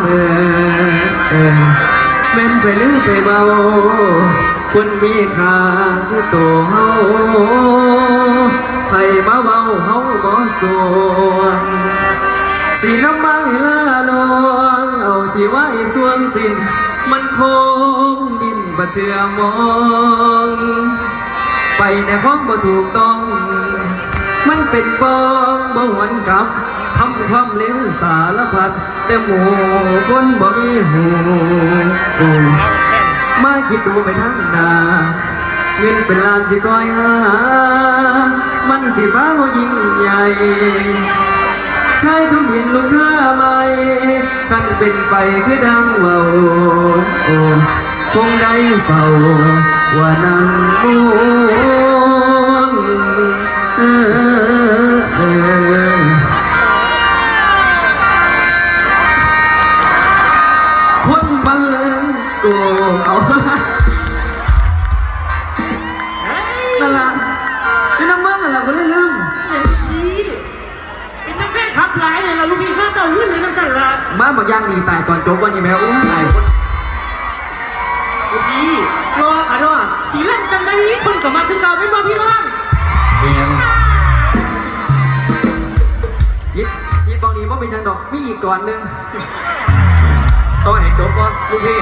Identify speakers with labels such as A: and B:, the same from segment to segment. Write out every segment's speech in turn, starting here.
A: เมื่อเม่นไปลือไปเบาคนมีค่าคือตัวเฮาไผมาเบาเฮาบ่สวงสีน้ำมันลาลองเอาชีไว้ส่วงสิ้นมันคงบินบ่เทื่อมองไปในห้องบ่ถูกต้อง มันเป็นปองบ่หวนกลับ ทำความเลวสารพัดแต่หมู่คนบ่มีหูมาคิดดูไปทั้งนาเงินเป็นล้านสิคอยหา มันสิฟ้ายิ่งใหญ่ใช้ทำเห็นลูกค้าใหม่คันเป็นไปคือดังเว่าคงได้เฝ้าว่านั่งมอ
B: สีเล่นจังได้คนกลับมาคือเก่าเป็นบ่พี่น้อง
A: ยิดยิดบางนี้ว่าเป็นยังดอกมีอีกก่อนหนึง
C: ต้องให้จบก่อนลูกพี่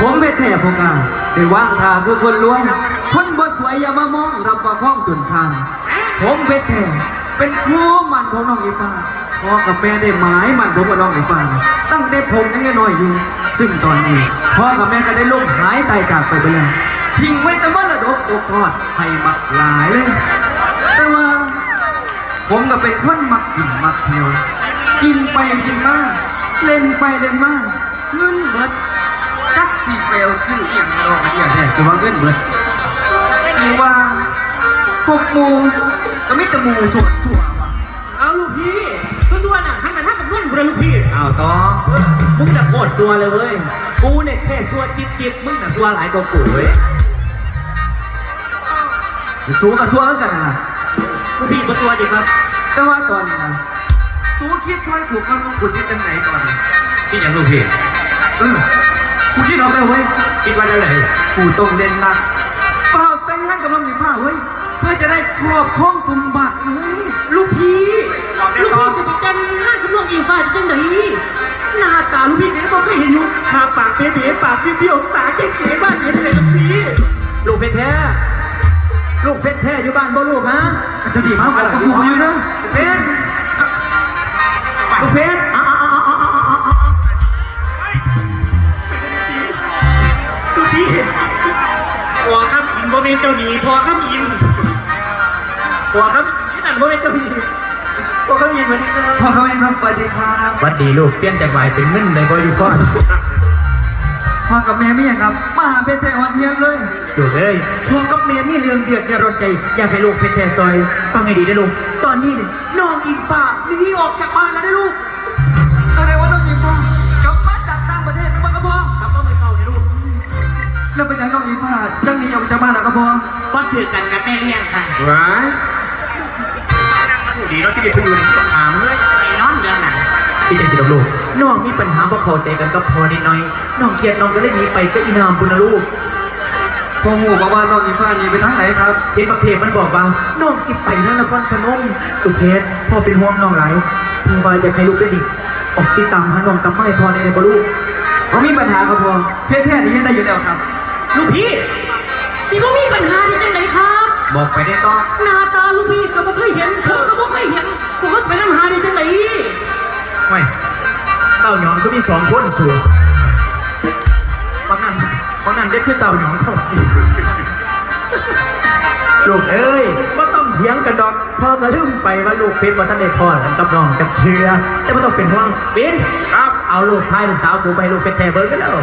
A: ผมเป็นแท้พงอะได้ว่างทาคือคนล้วนคนบดสวยอย่ามามองรับประคองจนคานผมเป็นแท้เป็นครูมันของน้องอีฟ้าพ่อกับแม่ได้หมายมันผมกับน้องอีฟ้าตั้งแต่ผมยังน้อยอยู่ ซึ่งตอนนี้พ่อกับแม่ก็ได้ล่มหายตายจากไปไปแล้วทิ้งไว้แต่ว่าระดกตกทอดให้บักหลายเลย แต่ว่า ผมก็เป็นคนมักกินมักเที่ยว กินไปกินมาเล่นไปเล่นมาเงินเบิดกักสีเฟลจื้อเอียงรอกอย่างแท้คือว่าเงินเบิดหรือว่าพวกมูก็ไม่แต่มูสวดสวด
B: กับนุ่นกูเลยลูกพี่
C: อ้าวต่อมึงน่ะโคตรซัวเลยเว้ย กูเนี่ยแค่ซัวจิบจิบมึงน่ะซัวหลายกว่ากูเว้ย
A: สู้กับสู้กันนะ
B: ลูกพี่มาตัวดิครับ
A: แต่ว่าตอนนี้นะสู้คิดซอยกูกับน้องกูจะจังไหนตอนนี้
C: นี่ยังลูกพี่
A: เออกูคิดออกแล้วเว้ย
C: คิดว่าได้เลย
A: กูต้องเล่นหนั ครอบครองสมบัติ
B: ลูกพี่ลูกพี่จะไปจันหน้ากับน้องอิงฟ้าจะจังไหนหน้าตาลูกพี่แกบอกเคยเห็นอยู่หาปากเป๋ๆปากเบี้ยวๆตาเก๋ๆบ้านเห็นเลยลูกพี่
A: ลูกเพชรแท้ลูกเพชรแท้อยู่บ้านบ่ลูกฮะจะดีมากกว่ากูอยู่นะเพชรลูกเพชรอะอะอะอะอะอะ
B: ลูกพี่พอครับอินบ่เป็นเจ้าหนีพอครับอิน พอครับนี่นั่นบ่เป็นเจ้าหนีพอครับอินมาดีครับ
A: พ่อเขาเองครับสวัสดีครับ
C: วัดดีลูกเปลี่ยนจากหมายถึงเงินได้บ่อยู่ก่อน
A: พ่อกับแม่ไม่ยังครับมาหาเพชรแท้วันเทียนเลย
C: เป็นลูกเอ้ยพ่อกับแม่มีเรื่องเดือดในรถใจอยากให้ลูกเป็นแทซอยฟังให้ดีนะลูกตอนนี้เนี่ยน้องอิงฟ้าหนีออกจากบ้านแล้วนะลูก
A: แสดงว่าน้องอีฟ้ากลับมาจากต่างประเทศไม่บ้างครับพ่อก
C: ลับมาเมื่อเช้าเนี่ยลูก
A: แล้วเป็นยังน้องอีฟ้าจังหนี้ออกจากบ้านแล้วครับพ่อ
B: ก็ถือกันกับแม่เลี้ยงค่ะ
D: ว้าย
C: ดีเนาะที่ได้พูดอยู่ถามเลย
B: ไอ้น้องเดียวน่ะ
C: ที่จะสิลูกน้องมีปัญหาเพราะเข้าใจกันก็พอนิดหน่อยน้องเกลียดน้องก็เลยหนีไปก็อีนามบุญนะลูก
A: พ่อหูบอกว่าน้องอีฟ้าหนีไปทางไหนครับ
C: เห็นบักเทพมันบอกว่าน้องสิไปนั่นนครพนมลูกเพชรพ่อเป็นห่วงน้องหลายพ่อว่าอยากให้ลูกได้ดิออกติดตามหาน้องกลับมาให้พ่อในในบ่ลูก
A: ผมมีปัญหาครับพ่อเพศแท้นี้ยังได้อยู่แล้วครับ
B: ลูกพี่สิบ่มีปัญหาที่จังไหนครั บ
C: บอกไปได้ต่อ
B: หน้าตาลูกพี่ก็บ่เคยเห็นผมก็บ่เคยเห็นผมก็ไปนั่งหาได้จังไหน
C: ไม่เต่าหยองก็มีสองคนสูงบางนั้นบางนั้นได้คือเต่าหยองเขาลูกเอ้ยไม่ต้องเถียงกันดอกพ่อก็ลืมไปว่าลูกเพชรว่าท่านได้พ่อกันกับน้องกับเทือแต่ไม่ต้องเป็นห่วงบิน
D: ครับ
C: เอาลูกพายลูกสาวกูไปให้ลูกเพชรแทเบิร์กันแล้ว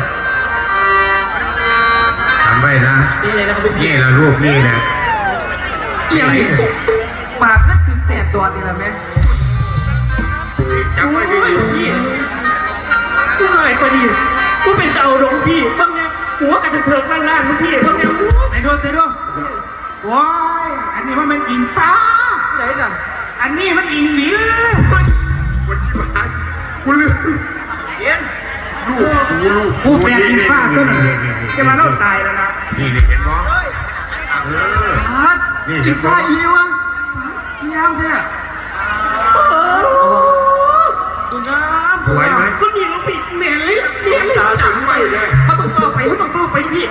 D: ทำไว้นะ
B: นี่เลยนะครับลูกพี่
D: นี่ละลูกนี่นะ
A: เอียงนี่ปากขึ้นถึงแตกตัวนี่ละแม่
D: จำไว้ดี
B: โอ้ยลูกพี่กูหายพอดีกูเป็นเต่าหลวงพี่บางเนี่ยหัวกระเถิกๆล่างๆลูกพี่บางเนี่ย
E: ไหนดูสิดูว้ายอันนี้มันเป็นอิงฟ้า
A: ไหนสั่ง
E: อันนี้มันอิงหลิน
D: ๆวันที่มากูลืม
A: เอียน
D: ลูกกูลูก
E: กูแฟนอิงฟ้าตัวนี้
D: นี่นี่
E: จะมาเล่าตายแล้วนะ
D: นี่นี่เห็นบ่เออ
A: พัด
D: นี่เห็
A: อี
D: น
A: ก
D: บ่
A: ฝ่ายอีวะงามแท้
C: กูงาม
D: สวยไหม
B: คนนี้ลูกพี่แม่นเลยแม่นเลย
D: สาวสวยเลย
B: เขาต้องเฝ้าไปเขาต้องเฝ้าไปลูกพี่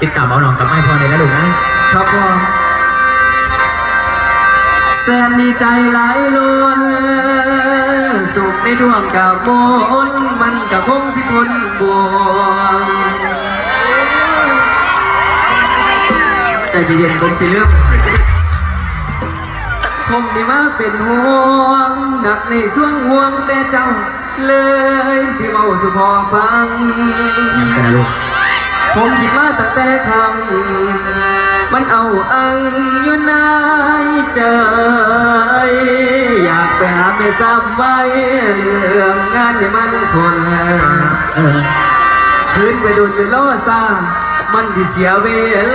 C: ติดตามเอาน้องกลับมาให้พ่อในนะลูกนะครับ
A: พ่อแสนดีใจหลายล้นสุขในดวงกับมนมันกับคงสิพ้นบ วงใจเย็นๆผมสิเลือกคงได้มาเป็นห่วงหนักในส่วงห่วงแต่เจ้า เลยสิเมาสุพอฟัง
C: ยังกันนะลูก
A: ผมคิดมาตั้งแต่ครั้งมันเอาอังอยู่ในใจ อยากไปหาไปซ้ำไว้เรื่องงานให้มันคนคืนไปโดนไปล้อซามันที่เสียเว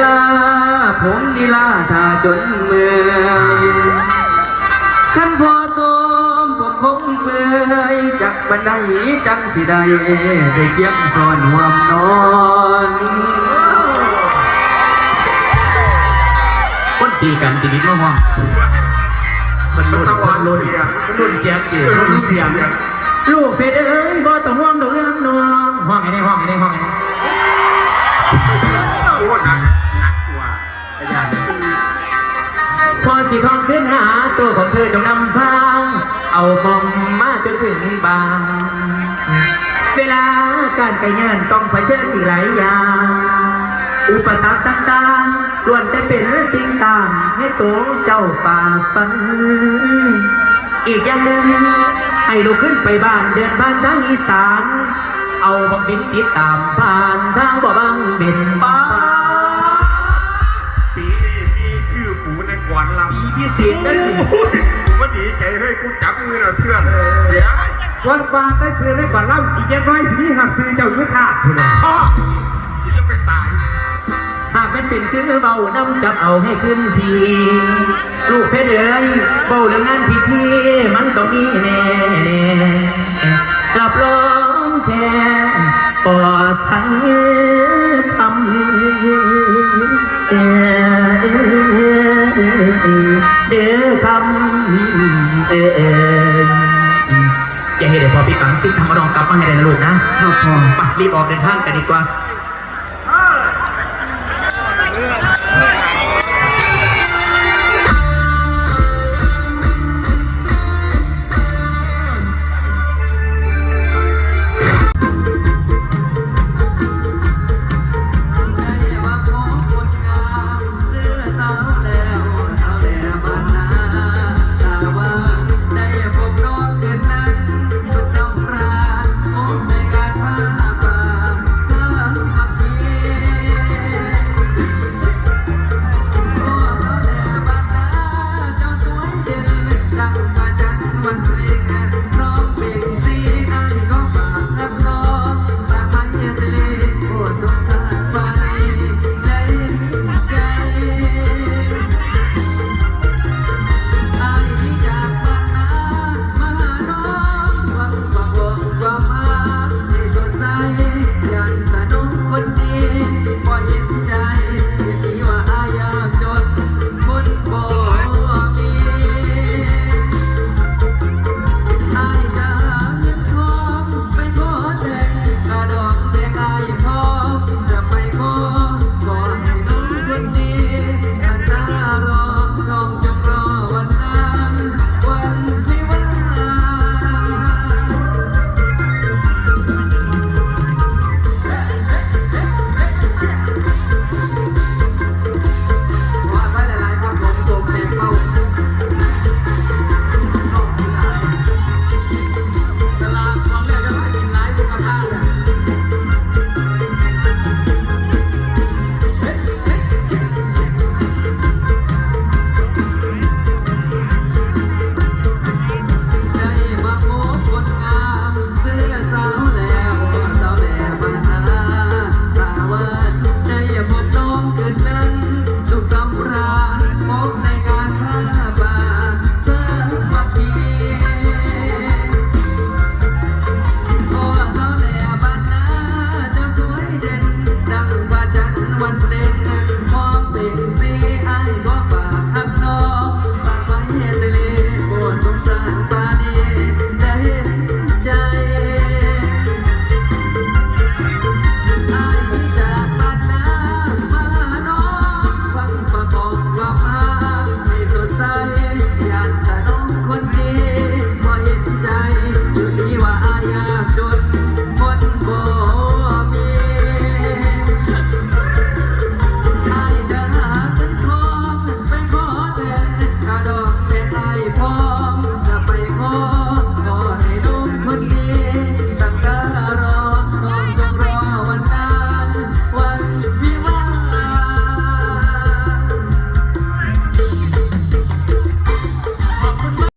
A: ลา ผมนี่ลาท่าจนเมื่อยขันพอโตมผมคงเปื่อยจากบันไดจังสิได้ได้เคียงซ้อนห่วมนอน
C: คนตีกันตีนิดว่าห้องมันลุ่นมั
D: ร
C: น
D: ค์
C: ลุ่น
D: เสีย
C: มันลุ่นเสียงจีลุ่นเสียงลูกเพชรเอ้ยบ่ต้องห่วงดอกเรื่องนวงห้องไอ้นี่ห้องไอ้นี่ห้องไอ้นี่ พอสิทองขึ้นหาตัวของเธอจงนำพาเอามองมาจนถึงบาง เวลาการไปงานต้องเผชิญอีกหลายอย่าง อุปสรรคต่างๆล้วนแต่เป็นสิ่งต่างให้ตัวเจ้าฝ่าฟัน อีกอย่างหนึ่งให้ลูกขึ้นไปบ้านเดินผ่านทางอีสาน เอาบักบินติดตามผ่านทางบ่บังเป็นป้า
D: ปี
C: พิเศษนั่น
D: โอ้ยกูว่าดีใจเฮ้ยกูจับมือหน่อยเพื่อนเดี๋ยว
E: วันฟ้าได้ซื้อได้ก่อนล่ำอีกเจ็ดร้อยสิพี่หักซื้อเจ้ายุทธาพุ่นน่ะ
D: พ่อกูจะไปตาย
C: หากมันเป็นคือเบาน้ำจับเอาให้ขึ้นทีลูกเพชรเอ้ยเบาเรื่องงานพิธีมันต้องมีแน่แน่กลับร้องแทนปอสังค เด้อคำเอ่ออย่าให้เดี๋ยวพอพี่กังติดทำมารองกลับมาให้ได้นะลูกนะครับ
A: พ่อ
C: ไปรีบออกเดินทางกันดีกว่า